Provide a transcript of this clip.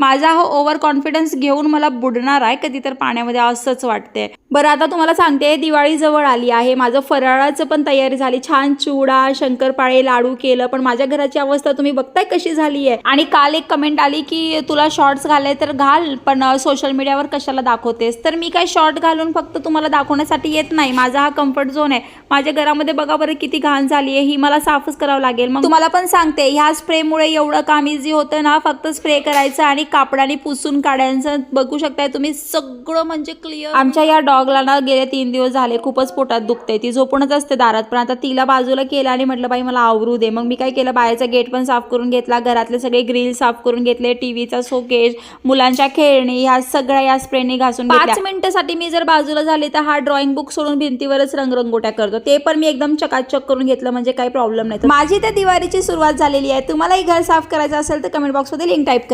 माझा हा over confidence घेऊन मला बुडणार आहे. कधी तर पाण्यामध्ये असंच वाटते बरं आता तुम्हाला सांगते दिवाळी जवळ आली आहे. माझं फराळाचं पण तयारी झाली. छान चिवडा शंकरपाळे लाडू केलं पण माझ्या घराची अवस्था तुम्ही बघताय कशी झाली आहे आणि काल एक कमेंट आली की तुला शॉर्ट्स घालाय तर घाल पण सोशल मीडियावर कशाला दाखवतेस? तर मी काय शॉर्ट घालून फक्त तुम्हाला दाखवण्यासाठी येत नाही. माझा हा कम्फर्ट झोन आहे. माझ्या घरामध्ये बघा बरं किती घाण झाली आहे ही मला साफच करावं लागेल. मग तुम्हाला पण सांगते ह्या स्प्रेमुळे एवढं काम इझी होतं ना फक्त स्प्रे करायचं आणि कापडाने पुसून काढायचं. बघू शकताय तुम्ही सगळं म्हणजे क्लिअर आमच्या या डॉगला ना गेले तीन दिवस झाले खूपच पोटात दुखते ती झोपूनच असते दारात पण आता तिला बाजूला केलं आणि म्हटलं बाई मला आवरू दे. मग मी काय केलं बाहेरचा गेट पण साफ करून घेतला घरातले सगळे ग्रिल साफ करून घेतले टीव्हीचा शोकेस मुलांच्या खेळणी ह्या सगळ्या या स्प्रेने घासून पाच मिनिटासाठी मी जर बाजूला झाली तर हा ड्रॉइंग बुक सोडून भिंतीवरच रंगरंगोट्या करतो. ते पण मी एकदम चकाचक करून घेतलं म्हणजे काही प्रॉब्लेम नाही. तर माझी त्या दिवाळीची सुरुवात झालेली आहे. तुम्हालाही घर साफ करायचं असेल तर कमेंट बॉक्समध्ये लिंक टाईप करा.